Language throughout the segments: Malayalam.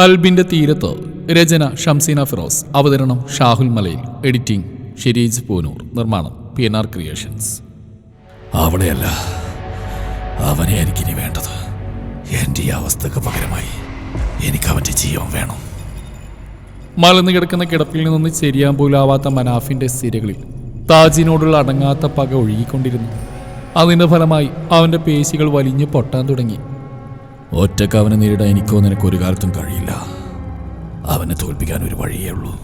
കൽബിന്റെ തീരത്ത് രചന ഷംസീന ഫിറോസ് അവതരണം ഷാഹുൽ മലയിൽ എഡിറ്റിംഗ് ഷിരീജ് പൂനൂർ നിർമ്മാണം പി എൻ ആർ ക്രിയേഷൻസ്. അവളെയല്ല അവനെ എനിക്കിനി വേണ്ടത്. എന്റെ ഈ അവസ്ഥക്ക് പകരമായി എനിക്ക് അവന്റെ ജീവൻ വേണം. മലന്നു കിടക്കുന്ന കിടപ്പിൽ നിന്ന് ചെരിയാൻ പോലാവാത്ത മനാഫിന്റെ സിരകളിൽ താജിനോടുള്ള അടങ്ങാത്ത പക ഒഴുകിക്കൊണ്ടിരുന്നു. അതിന്റെ ഫലമായി അവന്റെ പേശികൾ വലിഞ്ഞു പൊട്ടാൻ തുടങ്ങി. ഒറ്റയ്ക്ക് അവനെ നേരിടാൻ എനിക്കോ നിനക്കോ ഒരു കാലത്തും കഴിയില്ല. അവനെ തോൽപ്പിക്കാൻ ഒരു വഴിയേ ഉള്ളൂ.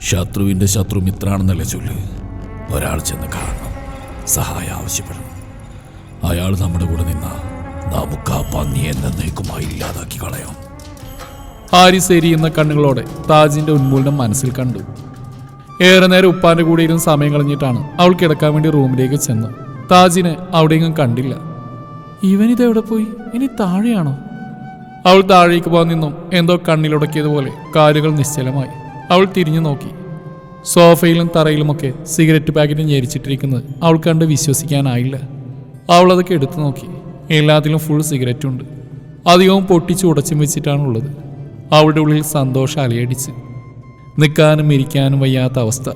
ശത്രുവിന്റെ ശത്രു മിത്രാണെന്നല്ലേ ചൊല്ല്. ഒരാൾ ചെന്ന് കാണണം. സഹായം ആവശ്യപ്പെടണം. അയാൾ നമ്മുടെ കൂടെ നിന്ന നമുക്ക് ആ പന്നിയെ എന്നേക്കുമായി ഇല്ലാതാക്കി കളയാം. ഹാരിസ് എരിയുന്ന കണ്ണുകളോടെ താജിന്റെ ഉന്മൂലനം മനസ്സിൽ കണ്ടു. ഏറെ നേരം ഉപ്പാന്റെ കൂടെ ഇരുന്ന് സമയം കളഞ്ഞിട്ടാണ് അവൾ കിടക്കാൻ വേണ്ടി റൂമിലേക്ക് ചെന്ന് താജിനെ അവിടെയെങ്കിലും കണ്ടില്ല. ഇവനിത് എവിടെ പോയി? ഇനി താഴെയാണോ? അവൾ താഴേക്ക് പോകാൻ നിന്നും. എന്തോ കണ്ണിലുടക്കിയതുപോലെ കാലുകൾ നിശ്ചലമായി. അവൾ തിരിഞ്ഞു നോക്കി. സോഫയിലും തറയിലുമൊക്കെ സിഗരറ്റ് പാക്കറ്റ് ഞെരിച്ചിട്ടിരിക്കുന്നത് അവൾ കണ്ട് വിശ്വസിക്കാനായില്ല. അവൾ അതൊക്കെ എടുത്തു നോക്കി. എല്ലാത്തിലും ഫുൾ സിഗരറ്റ് ഉണ്ട്. അധികവും പൊട്ടിച്ച് ഉടച്ചും വെച്ചിട്ടാണുള്ളത്. അവളുടെ ഉള്ളിൽ സന്തോഷം അലയടിച്ച്. നിൽക്കാനും ഇരിക്കാനും വയ്യാത്ത അവസ്ഥ.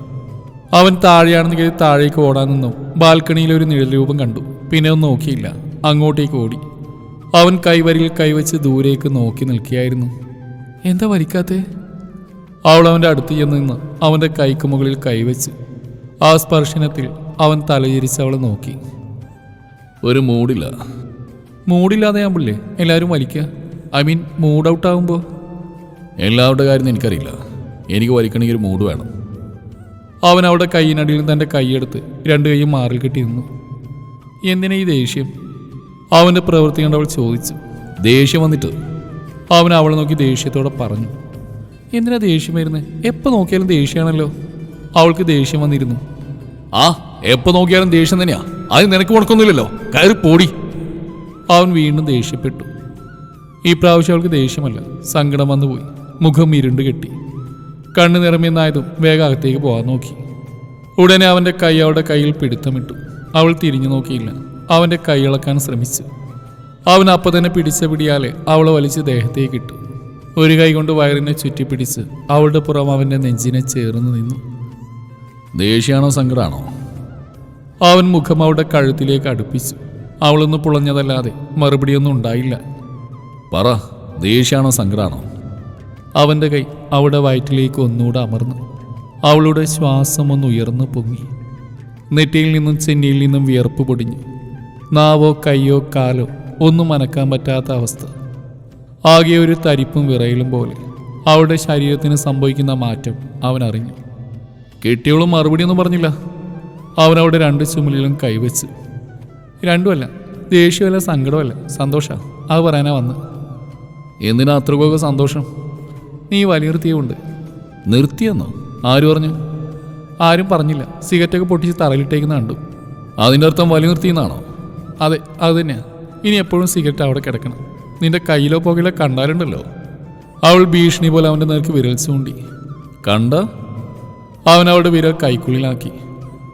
അവൻ താഴെയാണെന്ന് കരുതി താഴേക്ക് ഓടാൻ നിന്നും. ബാൽക്കണിയിൽ ഒരു നിഴൽ രൂപം കണ്ടു. പിന്നെ ഒന്നും നോക്കിയില്ല. അങ്ങോട്ടേക്ക് ഓടി. അവൻ കൈവരിയിൽ കൈവച്ച് ദൂരേക്ക് നോക്കി നിൽക്കുകയായിരുന്നു. എന്താ വലിക്കാത്തേ അവൾ അവന്റെ അടുത്ത് ചെന്ന് നിന്ന് അവന്റെ കൈക്ക് മുകളിൽ കൈവച്ച് ആ സ്പർശനത്തിൽ അവൻ തലയിരിച്ച് അവളെ നോക്കി. ഒരു മൂടില്ല. മൂടില്ലാതെ ആകുമ്പോഴേ എല്ലാവരും വലിക്കുക ഐ മീൻ മൂഡ് ഔട്ട് ആകുമ്പോൾ എല്ലാവരുടെ കാര്യം എനിക്കറിയില്ല. എനിക്ക് വലിക്കണമെങ്കിൽ ഒരു മൂഡ് വേണം. അവൻ അവളുടെ കൈയിനടിയിൽ തന്റെ കൈയെടുത്ത് രണ്ട് കൈയും മാറിൽ കെട്ടി നിന്നു. എന്തിനാ ഈ ദേഷ്യം? അവന്റെ പ്രവൃത്തി കണ്ട് അവൾ ചോദിച്ചു ദേഷ്യം വന്നിട്ട്? അവൻ അവളെ നോക്കി ദേഷ്യത്തോടെ പറഞ്ഞു എന്തിനാ ദേഷ്യം വരുന്നത് എപ്പോൾ നോക്കിയാലും ദേഷ്യമാണല്ലോ അവൾക്ക് ദേഷ്യം വന്നിരുന്നു ആ എപ്പോൾ നോക്കിയാലും ദേഷ്യം തന്നെയാ. അത് നിനക്ക് മുടക്കൊന്നുമില്ലല്ലോ കയറി പോടി. അവൻ വീണ്ടും ദേഷ്യപ്പെട്ടു. ഈ പ്രാവശ്യം അവൾക്ക് ദേഷ്യമല്ല സങ്കടം വന്നുപോയി മുഖം ഇരുണ്ട് കെട്ടി. കണ്ണു നിറമിയെന്നായതും വേഗം അകത്തേക്ക് പോകാൻ നോക്കി. ഉടനെ അവന്റെ കൈ അവളുടെ കയ്യിൽ പിടുത്തമിട്ടു. അവൾ തിരിഞ്ഞു നോക്കിയില്ല. അവന്റെ കൈയിളക്കാൻ ശ്രമിച്ചു. അവൻ അപ്പം തന്നെ പിടിച്ച പിടിയാലെ അവളെ വലിച്ച് ദേഹത്തേക്ക് ഇട്ടു. ഒരു കൈ കൊണ്ട് വയറിനെ ചുറ്റിപ്പിടിച്ച് അവളുടെ പുറം അവന്റെ നെഞ്ചിനെ ചേർന്ന് നിന്നു. ദേഷ്യാണോ സങ്കടമാണോ അവൻ മുഖം അവളുടെ കഴുത്തിലേക്ക് അടുപ്പിച്ചു. അവളൊന്ന് പുളഞ്ഞതല്ലാതെ മറുപടിയൊന്നും ഉണ്ടായില്ല. പറ ദേഷ്യാണോ സങ്കടമാണോ അവന്റെ കൈ അവളുടെ വയറ്റിലേക്ക് ഒന്നുകൂടെ അമർന്നു. അവളുടെ ശ്വാസം ഒന്ന് ഉയർന്നു പൊങ്ങി. നെറ്റിയിൽ നിന്നും ചെന്നിയിൽ നിന്നും വിയർപ്പ് പൊടിഞ്ഞു. നാവോ കയ്യോ കാലോ ഒന്നും അനക്കാൻ പറ്റാത്ത അവസ്ഥ. ആകെ ഒരു തരിപ്പും വിറയലും പോലെ അവളുടെ ശരീരത്തിന് സംഭവിക്കുന്ന മാറ്റം അവൻ അറിഞ്ഞു. കെട്ടിയോളും മറുപടിയൊന്നും പറഞ്ഞില്ല. അവൻ അവിടെ രണ്ട് ചുമലിലും കൈവച്ച്. രണ്ടുമല്ല ദേഷ്യമല്ല സങ്കടമല്ല സന്തോഷ. അത് പറയാനാ വന്ന്. എന്തിനാ അത്രക്കൊക്കെ സന്തോഷം? നീ വലിയുർത്തിയുണ്ട് നിർത്തിയെന്നോ? ആര് പറഞ്ഞു? ആരും പറഞ്ഞില്ല. സിഗരറ്റൊക്കെ പൊട്ടിച്ച് തറയിലിട്ടേക്കുന്ന കണ്ടു. അതിന്റെ അർത്ഥം വലിയ നിർത്തിയെന്നാണോ അതെ അത് തന്നെയാണ് ഇനി എപ്പോഴും സിഗരറ്റ് അവിടെ കിടക്കണം. നിന്റെ കയ്യിലോ പുകയിലോ കണ്ടാലുണ്ടല്ലോ. അവൾ ഭീഷണി പോലെ അവന്റെ നേർക്ക് വിരൽ ചൂണ്ടി. കണ്ട? അവൻ അവളുടെ വിരൽ കൈക്കുള്ളിലാക്കി.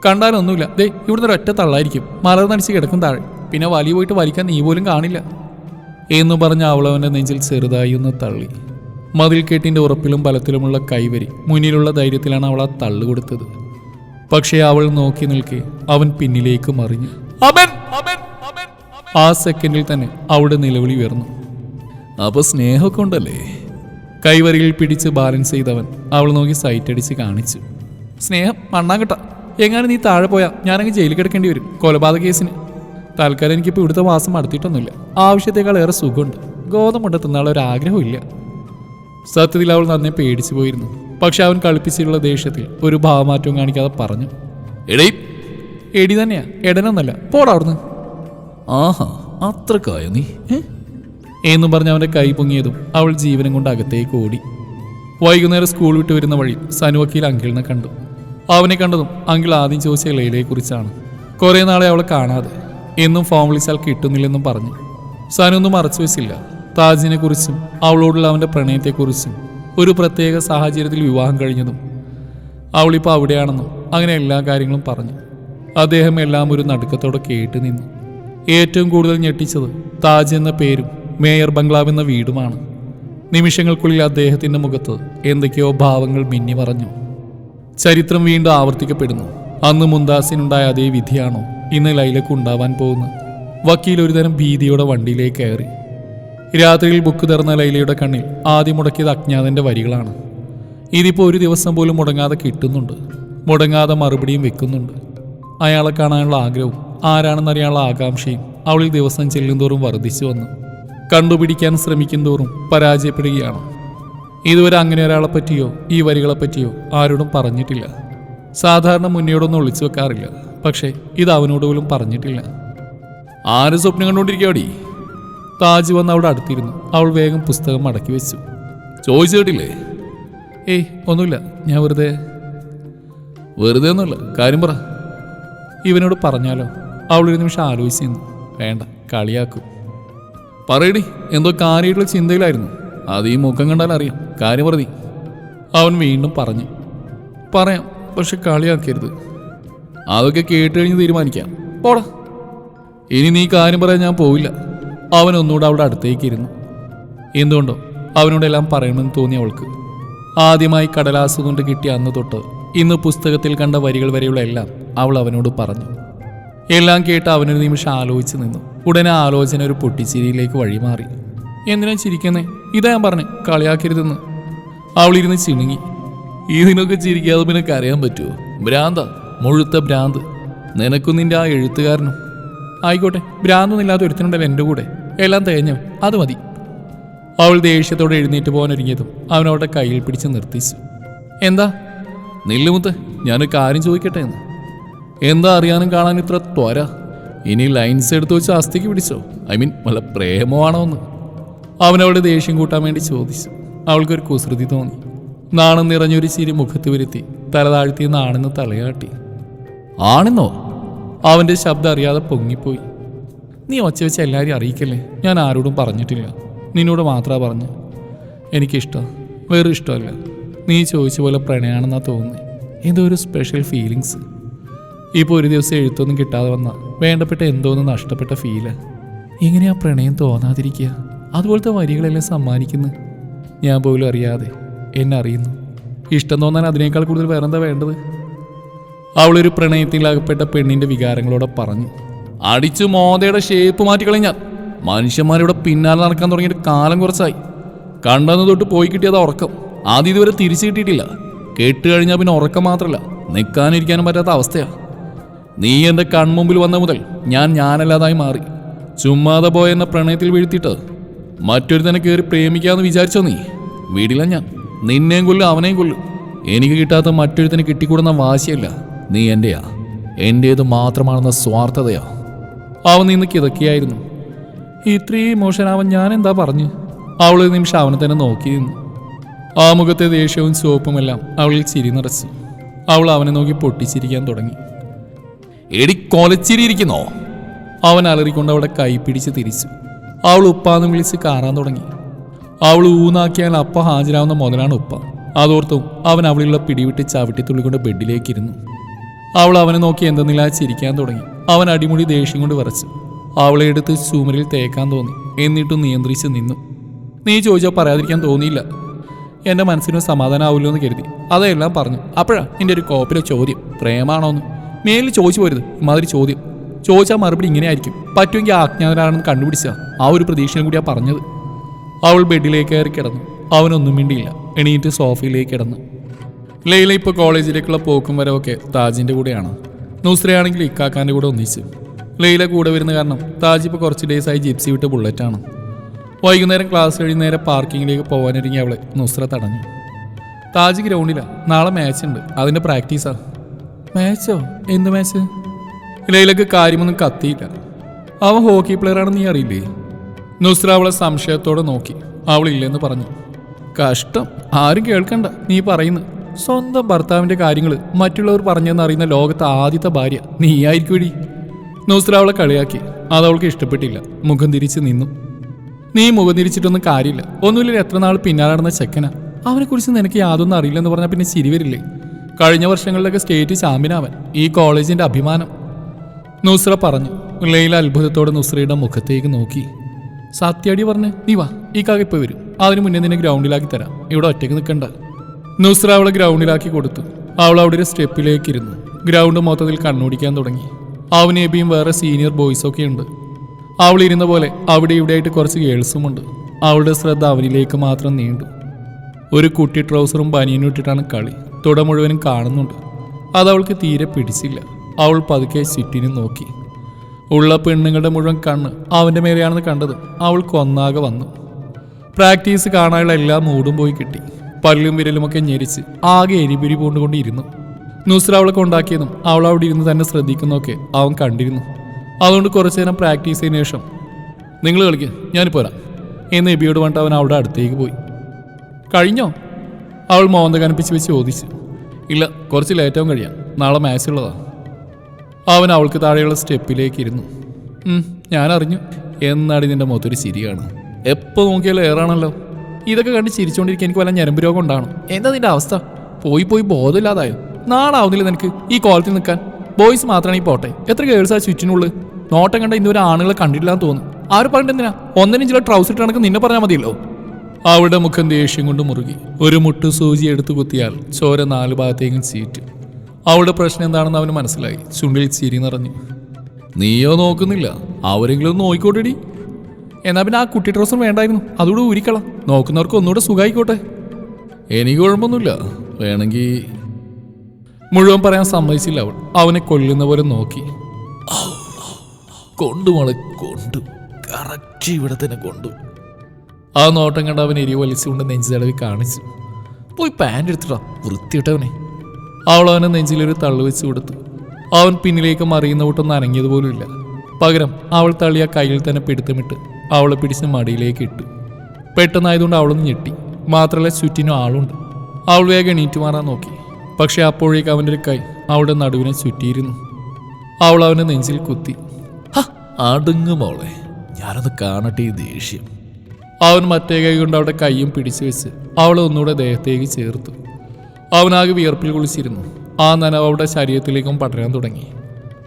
കണ്ടാലൊന്നുമില്ല. ദേ ഇവിടുന്ന് ഒരൊറ്റ തള്ളായിരിക്കും. മലർന്നടിച്ച് കിടക്കും താഴെ. പിന്നെ വലി പോയിട്ട് വലിക്കാൻ നീ പോലും കാണില്ല. എന്ന് പറഞ്ഞ അവൾ അവന്റെ നെഞ്ചിൽ ചെറുതായി ഒന്ന് തള്ളി. മതിൽ കെട്ടിന്റെ ഉറപ്പിലും ബലത്തിലുമുള്ള കൈവരി മുന്നിലുള്ള ധൈര്യത്തിലാണ് അവൾ ആ തള്ളു കൊടുത്തത്. പക്ഷേ അവൾ നോക്കി നിൽക്കെ അവൻ പിന്നിലേക്ക് മറിഞ്ഞു. ആ സെക്കൻഡിൽ തന്നെ അവിടെ നിലവിളി ഉയർന്നു. അപ്പൊ സ്നേഹമൊക്കെ ഉണ്ടല്ലേ? കൈവരിയിൽ പിടിച്ച് ബാലൻസ് ചെയ്തവൻ അവൾ നോക്കി സൈറ്റ് അടിച്ച് കാണിച്ചു. സ്നേഹം മണ്ണാങ്കട്ട എങ്ങാനും നീ താഴെ പോയാൽ ഞാനങ്ങ് ജയിലിൽ കിടക്കേണ്ടി വരും. കൊലപാതക കേസിന്. തൽക്കാലം എനിക്കിപ്പോൾ ഇവിടുത്തെ വാസം നടത്തിയിട്ടൊന്നുമില്ല ആവശ്യത്തേക്കാൾ ഏറെ സുഖമുണ്ട്. ഗോതമുണ്ട് തിന്നാനുള്ള ഒരു ആഗ്രഹമില്ല സത്യത്തിൽ അവൾ നന്നെ പേടിച്ചു പോയിരുന്നു. പക്ഷെ അവൻ കളിപ്പിച്ചിട്ടുള്ള ദേഷ്യത്തിൽ ഒരു ഭാവമാറ്റവും കാണിക്കാതെ പറഞ്ഞു എടേ എടി തന്നെയാ. എടനൊന്നല്ല. പോടാ അവിടുന്ന്. ആഹാ അത്രക്കായോ നീ? എന്നും പറഞ്ഞ് അവന്റെ കൈ പൊങ്ങിയതും അവൾ ജീവനും കൊണ്ട് അകത്തേക്ക് ഓടി. വൈകുന്നേരം സ്കൂൾ വിട്ട് വരുന്ന വഴി സനു വക്കീൽ അങ്കിളിനെ കണ്ടു. അവനെ കണ്ടതും അങ്കിൾ ആദ്യം ചോദിച്ച ലൈലയെ കുറിച്ചാണ് കുറേ നാളെ അവളെ കാണാതെ എന്നും ഫോൺ വിളിച്ചാൽ കിട്ടുന്നില്ലെന്നും പറഞ്ഞു. സനു ഒന്നും മറച്ചു വെച്ചില്ല. താജിനെ കുറിച്ചും അവളോടുള്ള അവന്റെ പ്രണയത്തെക്കുറിച്ചും ഒരു പ്രത്യേക സാഹചര്യത്തിൽ വിവാഹം കഴിഞ്ഞതും അവളിപ്പോൾ അവിടെയാണെന്നും അങ്ങനെ എല്ലാ കാര്യങ്ങളും പറഞ്ഞു. അദ്ദേഹം എല്ലാം ഒരു നടുക്കത്തോടെ കേട്ട് നിന്നു. ഏറ്റവും കൂടുതൽ ഞെട്ടിച്ചത് താജ് എന്ന പേരും മേയർ ബംഗ്ലാവ് എന്ന വീടുമാണ്. നിമിഷങ്ങൾക്കുള്ളിൽ അദ്ദേഹത്തിന്റെ മുഖത്ത് എന്തൊക്കെയോ ഭാവങ്ങൾ മിന്നി മറഞ്ഞു. ചരിത്രം വീണ്ടും ആവർത്തിക്കപ്പെടുന്നു. അന്ന് മുന്താസിനുണ്ടായ അതേ വിധിയാണോ ഇന്ന് ലൈലക്ക് ഉണ്ടാവാൻ പോകുന്നത്? വക്കീൽ ഒരുതരം ഭീതിയോടെ വണ്ടിയിലേക്ക് കയറി. രാത്രിയിൽ ബുക്ക് തുറന്ന ലൈലയുടെ കണ്ണിൽ ആദ്യം മുടക്കിയത് അജ്ഞാതന്റെ വരികളാണ്. ഇതിപ്പോൾ ഒരു ദിവസം പോലും മുടങ്ങാതെ കിട്ടുന്നുണ്ട്. മുടങ്ങാതെ മറുപടിയും വെക്കുന്നുണ്ട്. അയാളെ കാണാനുള്ള ആഗ്രഹവും ആരാണെന്നറിയാനുള്ള ആകാംക്ഷയും അവളിൽ ദിവസം ചെല്ലുന്തോറും വർദ്ധിച്ചു വന്നു. കണ്ടുപിടിക്കാൻ ശ്രമിക്കും തോറും പരാജയപ്പെടുകയാണ്. ഇതുവരെ അങ്ങനെ ഒരാളെ പറ്റിയോ ഈ വരികളെ പറ്റിയോ ആരോടും പറഞ്ഞിട്ടില്ല. സാധാരണ മുന്നോടൊന്നും ഒളിച്ചു വെക്കാറില്ല. പക്ഷേ ഇത് അവനോട് പോലും പറഞ്ഞിട്ടില്ല. ആര് സ്വപ്നം കണ്ടുകൊണ്ടിരിക്കാടി താജ് വന്ന് അവിടെ അടുത്തിരുന്നു. അവൾ വേഗം പുസ്തകം മടക്കി വെച്ചു. ചോദിച്ചു കേട്ടില്ലേ? ഏയ് ഒന്നുമില്ല. ഞാൻ വെറുതെ വെറുതെ ഒന്നുമില്ല. കാര്യം പറ. ഇവനോട് പറഞ്ഞാലോ? അവൾ ഒരു നിമിഷം ആലോചിച്ച് നിന്നു. വേണ്ട കളിയാക്കും. പറയടി എന്തോ കാര്യമായിട്ടുള്ള ചിന്തയിലായിരുന്നു. അത് ഈ മുഖം കണ്ടാൽ അറിയാം. കാര്യം പ്രതി. അവൻ വീണ്ടും പറഞ്ഞു. പറയാം പക്ഷെ കളിയാക്കരുത്. അതൊക്കെ കേട്ട് കഴിഞ്ഞ് തീരുമാനിക്കാം. പോടാ. ഇനി നീ കാര്യം പറയാൻ ഞാൻ പോവില്ല. അവൻ ഒന്നുകൂടെ അവിടെ അടുത്തേക്ക് ഇരുന്നു. എന്തുകൊണ്ടോ അവനോടെല്ലാം പറയണമെന്ന് തോന്നി അവൾക്ക്. ആദ്യമായി കടലാസ് കൊണ്ട് കിട്ടിയ അന്ന് തൊട്ട് ഇന്ന് പുസ്തകത്തിൽ കണ്ട വരികൾ വരെയുള്ള എല്ലാം അവൾ അവനോട് പറഞ്ഞു. എല്ലാം കേട്ട് അവനൊരു നിമിഷം ആലോചിച്ച് നിന്നു. ഉടനെ ആലോചന ഒരു പൊട്ടിച്ചിരിയിലേക്ക് വഴിമാറി എന്തിനാ ചിരിക്കുന്നേ? ഇതാ ഞാൻ പറഞ്ഞു കളിയാക്കരുതെന്ന്. അവളിരുന്ന് ചിണുങ്ങി. ഇതിനൊക്കെ ചിരിക്കാതെ പിന്നെ കരയാൻ പറ്റുമോ ഭ്രാന്ത മുഴുത്ത ഭ്രാന്ത്. നിനക്കും നിന്റെ ആ എഴുത്തുകാരനും. ആയിക്കോട്ടെ ഭ്രാന്തൊന്നുമില്ലാത്ത ഒരുത്തനുണ്ടല്ലോ എന്റെ കൂടെ. എല്ലാം തേഞ്ഞു അത് മതി. അവൾ ദേഷ്യത്തോടെ എഴുന്നേറ്റ് പോകാൻ ഒരുങ്ങിയതും അവൻ അവളുടെ കയ്യിൽ പിടിച്ച് നിർത്തിച്ചു. എന്താ? നില്ലുമുത്ത് ഞാനൊരു കാര്യം ചോദിക്കട്ടെ എന്ന്. എന്താ അറിയാനും കാണാൻ ഇത്ര ത്വര? ഇനി ലൈൻസ് എടുത്തു വെച്ച് അസ്ഥിക്ക് പിടിച്ചോ? ഐ മീൻ വല്ല പ്രേമമാണോ എന്ന്? അവനവിടെ ദേഷ്യം കൂട്ടാൻ വേണ്ടി ചോദിച്ചു. അവൾക്കൊരു കുസൃതി തോന്നി. നാണം നിറഞ്ഞൊരു ചിരി മുഖത്ത് വരുത്തി തല നാണെന്ന് തലയാട്ടി. ആണെന്നോ? അവന്റെ ശബ്ദം അറിയാതെ പൊങ്ങിപ്പോയി. നീ ഒച്ച വെച്ച് എല്ലാവരെയും അറിയിക്കല്ലേ? ഞാൻ ആരോടും പറഞ്ഞിട്ടില്ല. നിന്നോട് മാത്രമാണ് പറഞ്ഞു. എനിക്കിഷ്ടം. വേറെ ഇഷ്ടമല്ല. നീ ചോദിച്ച പോലെ പ്രണയാണെന്നാണ് തോന്നുന്നത് ഒരു സ്പെഷ്യൽ ഫീലിങ്സ് ഇപ്പോൾ ഒരു ദിവസം എഴുത്തൊന്നും കിട്ടാതെ വന്ന വേണ്ടപ്പെട്ട എന്തോന്ന് നഷ്ടപ്പെട്ട ഫീൽ എങ്ങനെയാ പ്രണയം തോന്നാതിരിക്കുക. അതുപോലത്തെ വരികളെല്ലാം സമ്മാനിക്കുന്നു. ഞാൻ പോലും അറിയാതെ എന്നെ അറിയുന്നു. ഇഷ്ടം തോന്നാൻ അതിനേക്കാൾ കൂടുതൽ വേറെന്താ വേണ്ടത്? അവളൊരു പ്രണയത്തിൽ അകപ്പെട്ട പെണ്ണിന്റെ വികാരങ്ങളോടെ പറഞ്ഞു. അടിച്ചു മോതയുടെ ഷേപ്പ് മാറ്റിക്കളഞ്ഞാൽ മനുഷ്യന്മാരിവിടെ പിന്നാലെ നടക്കാൻ തുടങ്ങിയിട്ട് കാലം കുറച്ചായി. കണ്ടെന്ന് തൊട്ട് പോയി കിട്ടിയത് ഉറക്കം. ആദ്യം ഇതുവരെ തിരിച്ചു കിട്ടിയിട്ടില്ല. കേട്ട് കഴിഞ്ഞാൽ പിന്നെ ഉറക്കം മാത്രമല്ല നിൽക്കാനിരിക്കാനും പറ്റാത്ത അവസ്ഥയാ. നീ എന്റെ കൺമുമ്പിൽ വന്ന മുതൽ ഞാൻ ഞാനല്ലാതായി മാറി. ചുമ്മാതെ പോയ എന്നെ പ്രണയത്തിൽ വീഴ്ത്തിയിട്ട് മറ്റൊരു തന്നെ കയറി പ്രേമിക്കാന്ന് വിചാരിച്ചോ നീ? വീടില്ല ഞാൻ. നിന്നെയും കൊല്ലും അവനെയും കൊല്ലും. എനിക്ക് കിട്ടാത്ത മറ്റൊരുത്തന് കിട്ടിക്കൂടുന്ന വാശിയല്ല നീ എന്റെയാ. എന്റേത് മാത്രമാണെന്ന സ്വാർത്ഥതയാ. അവൻ നിന്ന് കിതക്കിയായിരുന്നു. ഇത്രയും അവൻ ഞാൻ എന്താ പറഞ്ഞു? അവൾ നിമിഷം അവനെ തന്നെ നോക്കി നിന്നു. ആ മുഖത്തെ ദേഷ്യവും ചുവപ്പുമെല്ലാം അവളിൽ ചിരി നിറച്ചു അവൾ അവനെ നോക്കി പൊട്ടിച്ചിരിക്കാൻ തുടങ്ങി. എടി കൊലച്ചിരിയിരിക്കുന്നോ അവൻ അലറിക്കൊണ്ട് അവളെ കൈ പിടിച്ച് തിരിച്ചു. അവൾ ഉപ്പാന്ന് വിളിച്ച് കാറാൻ തുടങ്ങി. അവൾ ഊന്നാക്കിയാൽ അപ്പ ഹാജരാവുന്ന മുതലാണ് ഉപ്പ. അതോർത്തും അവൻ അവളിലുള്ള പിടിവിട്ട് ചവിട്ടി തുള്ളിക്കൊണ്ട് ബെഡിലേക്ക് ഇരുന്നു അവൾ അവനെ നോക്കി എന്തെന്നില്ല ചിരിക്കാൻ തുടങ്ങി. അവൻ അടിമുടി ദേഷ്യം കൊണ്ട് വരച്ചു അവളെ എടുത്ത് ചുമരിൽ തേക്കാൻ തോന്നി. എന്നിട്ടും നിയന്ത്രിച്ച് നിന്നു. നീ ചോദിച്ചാൽ പറയാതിരിക്കാൻ തോന്നിയില്ല. എന്റെ മനസ്സിന് സമാധാനമാവില്ലോ എന്ന് കരുതി. അതെല്ലാം പറഞ്ഞു. അപ്പോഴാണ് എന്റെ ഒരു കോപ്പിലെ ചോദ്യം. പ്രേമാണോന്ന്. മേലിൽ ചോദിച്ചു പോരുത്. ഇമാതിരി ചോദ്യം. ചോദിച്ചാൽ മറുപടി ഇങ്ങനെ ആയിരിക്കും പറ്റുമെങ്കിൽ ആജ്ഞാതരാണെന്ന് കണ്ടുപിടിച്ച. ആ ഒരു പ്രതീക്ഷയും കൂടിയാ പറഞ്ഞത്. അവൾ ബെഡിലേക്ക് കയറി കിടന്നു. അവനൊന്നും മിണ്ടിയില്ല. എണീറ്റ് സോഫയിലേക്ക് കിടന്നു. ലൈല ഇപ്പോൾ കോളേജിലേക്കുള്ള പോക്കും വരവൊക്കെ താജിന്റെ കൂടെയാണ്. നുസ്രയാണെങ്കിൽ ഇക്കാക്കാന്റെ കൂടെ ഒന്നിച്ച്. ലൈല കൂടെ വരുന്ന കാരണം താജ് ഇപ്പോൾ കുറച്ച് ഡേയ്സ് ആയി ജിപ്സി വിട്ട് ബുള്ളറ്റാണ് വൈകുന്നേരം ക്ലാസ് കഴിഞ്ഞ് നേരെ പാർക്കിങ്ങിലേക്ക് പോകാനൊരുങ്ങി അവളെ നുസ്ര തടഞ്ഞു. താജ് ഗ്രൗണ്ടിലാണ് നാളെ മാച്ച് ഉണ്ട്. അതിന്റെ പ്രാക്ടീസാ മാച്ചോ? എന്ത് മാച്ച്? ലൈലക്ക് കാര്യമൊന്നും കത്തിയില്ല. അവൻ ഹോക്കി പ്ലെയറാണെന്ന് നീ അറിയില്ലേ? നുസ്ര അവളെ സംശയത്തോടെ നോക്കി. അവളില്ലെന്ന് പറഞ്ഞു. കഷ്ടം. ആരും കേൾക്കണ്ട. നീ പറയുന്നു. സ്വന്തം ഭർത്താവിന്റെ കാര്യങ്ങൾ മറ്റുള്ളവർ പറഞ്ഞെന്ന് അറിയുന്ന ലോകത്തെ ആദ്യത്തെ ഭാര്യ നീയായിരിക്കുവടി നുസ്ര അവളെ കളിയാക്കി. അതവൾക്ക് ഇഷ്ടപ്പെട്ടില്ല. മുഖം തിരിച്ച് നിന്നു. നീ മുഖം തിരിച്ചിട്ടൊന്നും കാര്യമില്ല. ഒന്നുമില്ല എത്ര നാൾ പിന്നാലെ നടന്ന ചെക്കനാ. അവനെക്കുറിച്ച് നിനക്ക് യാതൊന്നും അറിയില്ലെന്ന് പറഞ്ഞാൽ പിന്നെ ചിരി വരില്ലേ? കഴിഞ്ഞ വർഷങ്ങളിലൊക്കെ സ്റ്റേറ്റ് ചാമ്പ്യനാവൻ ഈ കോളേജിന്റെ അഭിമാനം. നുസ്ര പറഞ്ഞു ലൈല അത്ഭുതത്തോടെ നുസ്രയുടെ മുഖത്തേക്ക് നോക്കി. സത്യടി പറഞ്ഞ് നീ വാ ഈ കാക ഇപ്പൊ വരും. അതിന് മുന്നേ നിന്നെ ഗ്രൗണ്ടിലാക്കി തരാം. ഇവിടെ ഒറ്റയ്ക്ക് നിൽക്കണ്ട. നുസ്ര അവളെ ഗ്രൗണ്ടിലാക്കി കൊടുത്തു. അവൾ അവിടെ ഒരു സ്റ്റെപ്പിലേക്ക് ഇരുന്നു. ഗ്രൗണ്ട് മൊത്തത്തിൽ കണ്ണോടിക്കാൻ തുടങ്ങി. അവനേബിയും വേറെ സീനിയർ ബോയ്സൊക്കെ ഉണ്ട്. അവൾ ഇരുന്ന പോലെ അവിടെ ഇവിടെയായിട്ട് കുറച്ച് ഗേൾസുമുണ്ട് അവളുടെ ശ്രദ്ധ അവനിലേക്ക് മാത്രം നീണ്ടു. ഒരു കുട്ടി ട്രൗസറും ബനിയനും ഇട്ടിട്ടാണ് കളി. തുട മുഴുവനും കാണുന്നുണ്ട്. അത് അവൾക്ക് തീരെ പിടിച്ചില്ല. അവൾ പതുക്കെ ചുറ്റിനും നോക്കി. ഉള്ള പെണ്ണുങ്ങളുടെ മുഴുവൻ കണ്ണ് അവന്റെ മേലെയാണെന്ന് കണ്ടത് അവൾക്ക് ഒന്നാകെ വന്നു. പ്രാക്ടീസ് കാണാനുള്ള എല്ലാ മൂടും പോയി കിട്ടി. പല്ലും വിരലുമൊക്കെ ഞെരിച്ച് ആകെ എരിപിരി പോണ്ടുകൊണ്ടിരുന്നു. നുസ്ര അവളെ കൊണ്ടാക്കിയതും അവൾ അവിടെ ഇരുന്ന് തന്നെ ശ്രദ്ധിക്കുന്നൊക്കെ അവൻ കണ്ടിരുന്നു. അതുകൊണ്ട് കുറച്ചു നേരം പ്രാക്ടീസ് ചെയ്തതിനു ശേഷം നിങ്ങൾ കളിക്കുക ഞാൻ പോരാ എന്ന് എബിയോട് പറഞ്ഞിട്ട് അവൻ അവിടെ അടുത്തേക്ക് പോയി. കഴിഞ്ഞോ? അവൾ മോന്ത കനപ്പിച്ച് വെച്ച് ചോദിച്ചു. ഇല്ല കുറച്ച് ലേറ്റവും കഴിയാം നാളെ മാച്ച് ഉള്ളതാണ് അവൻ അവൾക്ക് താഴെയുള്ള സ്റ്റെപ്പിലേക്ക് ഇരുന്നു. ഞാനറിഞ്ഞു എന്നാടി നിന്റെ മുഖത്തൊരു ചിരിയാണ് എപ്പോൾ നോക്കിയാലും ഏറാണല്ലോ ഇതൊക്കെ കണ്ട് ചിരിച്ചുകൊണ്ടിരിക്കുക എനിക്ക് വല്ല ഞരമ്പ് രോഗം ഉണ്ടാവണം എന്താ നിന്റെ അവസ്ഥ? പോയി പോയി ബോധമില്ലാതായോ? നാളാവുന്നില്ല നിനക്ക് ഈ കോളത്തിൽ നിൽക്കാൻ. ബോയ്സ് മാത്രമാണ് ഈ പോട്ടെ. എത്ര ഗേൾസാ ചുറ്റിനുള്ളു? നോട്ടം കണ്ട ഇന്നുവരെ ആണുങ്ങളെ കണ്ടിട്ടില്ലാന്ന് തോന്നുന്നു. ആര് പറഞ്ഞിട്ടെന്തിനാ? ഒന്നിനും ചില ട്രൗസർ ഇട്ടണക്ക് നിന്നെ പറഞ്ഞാൽ മതിയല്ലോ. അവളുടെ മുഖം ദേഷ്യം കൊണ്ട് മുറുകി. ഒരു മുട്ട് സൂചി എടുത്തു കുത്തിയാൽ ചോര നാല് ഭാഗത്തേക്കും സീറ്റ് അവളുടെ പ്രശ്നം എന്താണെന്ന് അവന് മനസ്സിലായി. ചുണ്ടിൽ ചിരി നിറഞ്ഞു. നീയോ നോക്കുന്നില്ല? അവരെങ്കിലും ഒന്ന് നോക്കിക്കോട്ടെടി. എന്നാ പിന്നെ ആ കുട്ടി ഡ്രസ്സും വേണ്ടായിരുന്നു. അതുകൂടെ ഊരിക്കളാം. നോക്കുന്നവർക്ക് ഒന്നുകൂടെ സുഖമായിക്കോട്ടെ. എനിക്ക് കുഴപ്പമൊന്നുമില്ല. വേണമെങ്കിൽ മുഴുവൻ പറയാൻ സമ്മതിച്ചില്ല അവൾ. അവനെ കൊല്ലുന്ന പോലെ നോക്കി. കൊണ്ടു മോളെ കൊണ്ടു. കറക്റ്റ് ഇവിടെ തന്നെ കൊണ്ടു. ആ നോട്ടം കണ്ട് അവൻ എരിവ് വലിച്ചുകൊണ്ട് നെഞ്ചിലടവി കാണിച്ചു. പോയി പാന്റ് എടുത്തിട്ടാ വൃത്തിയിട്ടവനെ. അവൾ അവനെ നെഞ്ചിലൊരു തള്ളു വെച്ച് കൊടുത്തു. അവൻ പിന്നിലേക്ക് മറിയുന്ന കൂട്ടൊന്നും അനങ്ങിയതുപോലുമില്ല പകരം അവൾ തള്ളിയ കയ്യിൽ തന്നെ പിടുത്തമിട്ട് അവളെ പിടിച്ച് മടിയിലേക്ക് ഇട്ടു. പെട്ടെന്നായതുകൊണ്ട് അവളൊന്ന് ഞെട്ടി. മാത്രമല്ല ചുറ്റിനും ആളുണ്ട്. അവൾ വേഗം എണീറ്റ് മാറാൻ നോക്കി. പക്ഷേ അപ്പോഴേക്ക് അവന്റെ ഒരു കൈ അവളുടെ നടുവിനെ ചുറ്റിയിരുന്നു. അവൾ അവനെ നെഞ്ചിൽ കുത്തി. ഹ, അടുങ്ങ് മോളെ. ഞാനൊന്ന് കാണട്ടെ ഈ ദേഷ്യം. അവൻ മറ്റേ കൈ കൊണ്ട് അവളുടെ കൈയും പിടിച്ചു വെച്ച് അവളെ ഒന്നുകൂടെ ദേഹത്തേക്ക് ചേർത്തു. അവനാകെ വിയർപ്പിൽ കുളിച്ചിരുന്നു. ആ നനവ് അവളുടെ ശരീരത്തിലേക്കും പടരാൻ തുടങ്ങി.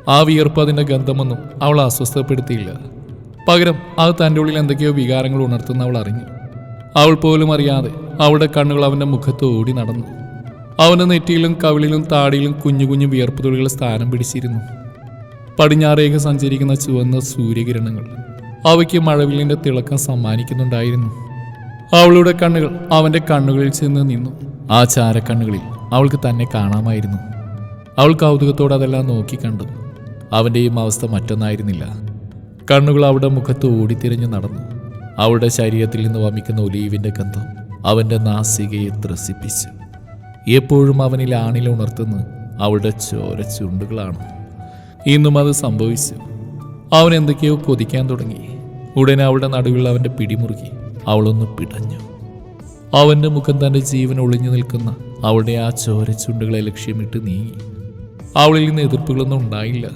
ആ വിയർപ്പ് അതിന്റെ ഗന്ധമൊന്നും അവൾ അസ്വസ്ഥപ്പെടുത്തിയില്ല. പകരം അത് തന്റെ ഉള്ളിൽ എന്തൊക്കെയോ വികാരങ്ങൾ ഉണർത്തുന്ന അവൾ അറിഞ്ഞു. അവൾ പോലും അറിയാതെ അവളുടെ കണ്ണുകൾ അവന്റെ മുഖത്ത് ഓടി നടന്നു. അവന്റെ നെറ്റിയിലും കവിളിലും താടിയിലും കുഞ്ഞു കുഞ്ഞു വിയർപ്പ് തുള്ളികൾ സ്ഥാനം പിടിച്ചിരുന്നു. പടിഞ്ഞാറേക്ക് സഞ്ചരിക്കുന്ന ചുവന്ന സൂര്യകിരണങ്ങൾ. അവയ്ക്ക് മഴവില്ലിന്റെ തിളക്കം സമ്മാനിക്കുന്നുണ്ടായിരുന്നു. അവളുടെ കണ്ണുകൾ അവന്റെ കണ്ണുകളിൽ ചെന്ന് നിന്നു. ആ ചാരക്കണ്ണുകളിൽ അവൾക്ക് തന്നെ കാണാമായിരുന്നു. അവൾ കൗതുകത്തോടെ അതെല്ലാം നോക്കിക്കണ്ടു അവന്റെയും അവസ്ഥ മറ്റൊന്നായിരുന്നില്ല. കണ്ണുകൾ അവളുടെ മുഖത്ത് ഓടിത്തിരിഞ്ഞ് നടന്നു. അവളുടെ ശരീരത്തിൽ നിന്ന് വമിക്കുന്ന ഒലീവിന്റെ ഗന്ധം അവന്റെ നാസികയെ ത്രസിപ്പിച്ചു. എപ്പോഴും അവനിൽ ആണിൽ ഉണർത്തുന്ന അവളുടെ ചോര ചുണ്ടുകളാണ്. ഇന്നും അത് സംഭവിച്ചു. അവൻ എന്തൊക്കെയോ കൊതിക്കാൻ തുടങ്ങി. ഉടനെ അവളുടെ നടുവിൽ അവന്റെ പിടിമുറുകി അവളൊന്ന് പിടഞ്ഞു. അവന്റെ മുഖം തന്റെ ജീവൻ ഒളിഞ്ഞു നിൽക്കുന്ന അവളുടെ ആ ചോര ചുണ്ടുകളെ ലക്ഷ്യമിട്ട് നീങ്ങി. അവളിൽ നിന്ന് എതിർപ്പുകളൊന്നും ഉണ്ടായില്ല.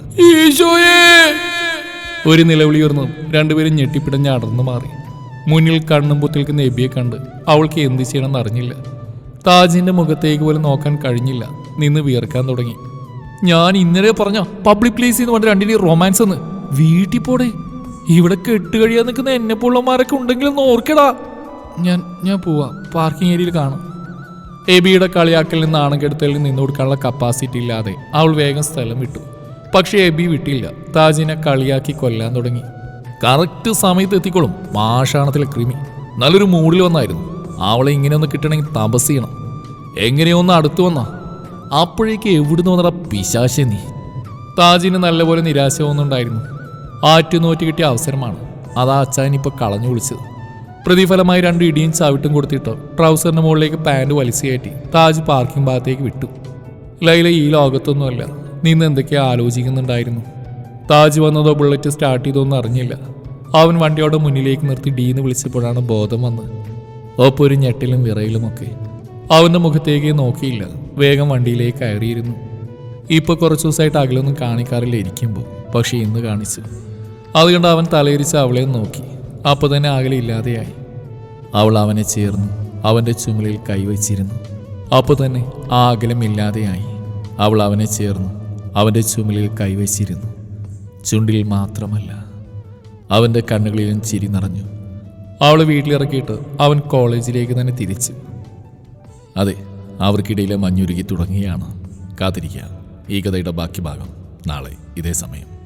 ഒരു നിലവിളി ഉയർന്നു രണ്ടുപേരും ഞെട്ടിപ്പിടഞ്ഞ് അടർന്നു മാറി. മുന്നിൽ കണ്ണും പൊത്തിൽക്കുന്ന എബിയെ കണ്ട് അവൾക്ക് എന്ത് ചെയ്യണമെന്ന് അറിഞ്ഞില്ല. താജിന്റെ മുഖത്തേക്ക് പോലും നോക്കാൻ കഴിഞ്ഞില്ല. നിന്ന് വിയർക്കാൻ തുടങ്ങി. ഞാൻ ഇന്നലെ പറഞ്ഞ പബ്ലിക് പ്ലേസ് എന്ന് പറഞ്ഞ രണ്ടിനെയും റൊമാൻസ് എന്ന് വീട്ടിൽ പോടെ. ഇവിടെ കെട്ട് കഴിയാൻ നിൽക്കുന്ന എന്നെ പുള്ളന്മാരൊക്കെ ഉണ്ടെങ്കിലും ഓർക്കടാ. ഞാൻ ഞാൻ പോവാം. പാർക്കിംഗ് ഏരിയയിൽ കാണും. എബിയുടെ കളിയാക്കലിൽ നിന്ന് ആണക്കെടുത്തലിൽ നിന്ന് കൊടുക്കാനുള്ള കപ്പാസിറ്റി ഇല്ലാതെ അവൾ വേഗം സ്ഥലം വിട്ടു. പക്ഷേ എബി വിട്ടില്ല. താജിനെ കളിയാക്കി കൊല്ലാൻ തുടങ്ങി. കറക്റ്റ് സമയത്ത് എത്തിക്കോളും. മാഷാണത്തിലെ ക്രിമി. നല്ലൊരു മൂഡിൽ വന്നായിരുന്നു. അവളെ ഇങ്ങനെ ഒന്ന് കിട്ടണമെങ്കിൽ തപസ് ചെയ്യണം. എങ്ങനെയോ ഒന്ന് അടുത്തു വന്നാ. അപ്പോഴേക്ക് എവിടുന്ന് വന്നടാ പിശാശ നീ? താജിന് നല്ലപോലെ നിരാശ ഒന്നുണ്ടായിരുന്നു ആറ്റുനോറ്റ് കിട്ടിയ അവസരമാണ്. അതാ അച്ചായൻ ഇപ്പൊ കളഞ്ഞു വിളിച്ചത് പ്രതിഫലമായി രണ്ട് ഇടിയും ചവിട്ടും കൊടുത്തിട്ട് ട്രൗസറിന് മുകളിലേക്ക് പാന്റ് വലിച്ചു കയറ്റി താജ് പാർക്കിംഗ് ഭാഗത്തേക്ക് വിട്ടു. ലൈല ഈ ലോകത്തൊന്നുമല്ല. നിന്ന് എന്തൊക്കെയാ ആലോചിക്കുന്നുണ്ടായിരുന്നു. താജ് വന്നതോ ബുള്ളറ്റ് സ്റ്റാർട്ട് ചെയ്തോന്നും അറിഞ്ഞില്ല. അവൻ വണ്ടിയോടെ മുന്നിലേക്ക് നിർത്തി ഡീന്ന് വിളിച്ചപ്പോഴാണ് ബോധം വന്നത്. ഒപ്പം ഒരു ഞെട്ടിലും വിറയിലുമൊക്കെ. അവന്റെ മുഖത്തേക്ക് നോക്കിയില്ല. വേഗം വണ്ടിയിലേക്ക് കയറിയിരുന്നു. ഇപ്പോൾ കുറച്ച് ദിവസമായിട്ട് അകലൊന്നും കാണിക്കാറില്ല ഇരിക്കുമ്പോൾ പക്ഷേ ഇന്ന് കാണിച്ചു. അതുകൊണ്ട് അവൻ തലയിരിച്ച് അവളെ നോക്കി. അപ്പൊ തന്നെ അകലെ ഇല്ലാതെയായി. അവൾ അവനെ ചേർന്നു അവന്റെ ചുമലിൽ കൈവച്ചിരുന്നു. അപ്പോൾ തന്നെ ആ അകലം ഇല്ലാതെയായി. അവൾ അവനെ ചേർന്നു അവന്റെ ചുമലിൽ കൈവച്ചിരുന്നു. ചുണ്ടിൽ മാത്രമല്ല അവന്റെ കണ്ണുകളിലും ചിരി നിറഞ്ഞു. അവൾ വീട്ടിലിറക്കിയിട്ട് അവൻ കോളേജിലേക്ക് തന്നെ തിരിച്ചു. അതെ അവർക്കിടയിലെ മഞ്ഞുരുകി തുടങ്ങിയാണ്. കാത്തിരിക്കുക. ഈ കഥയുടെ ബാക്കി ഭാഗം നാളെ ഇതേ സമയം.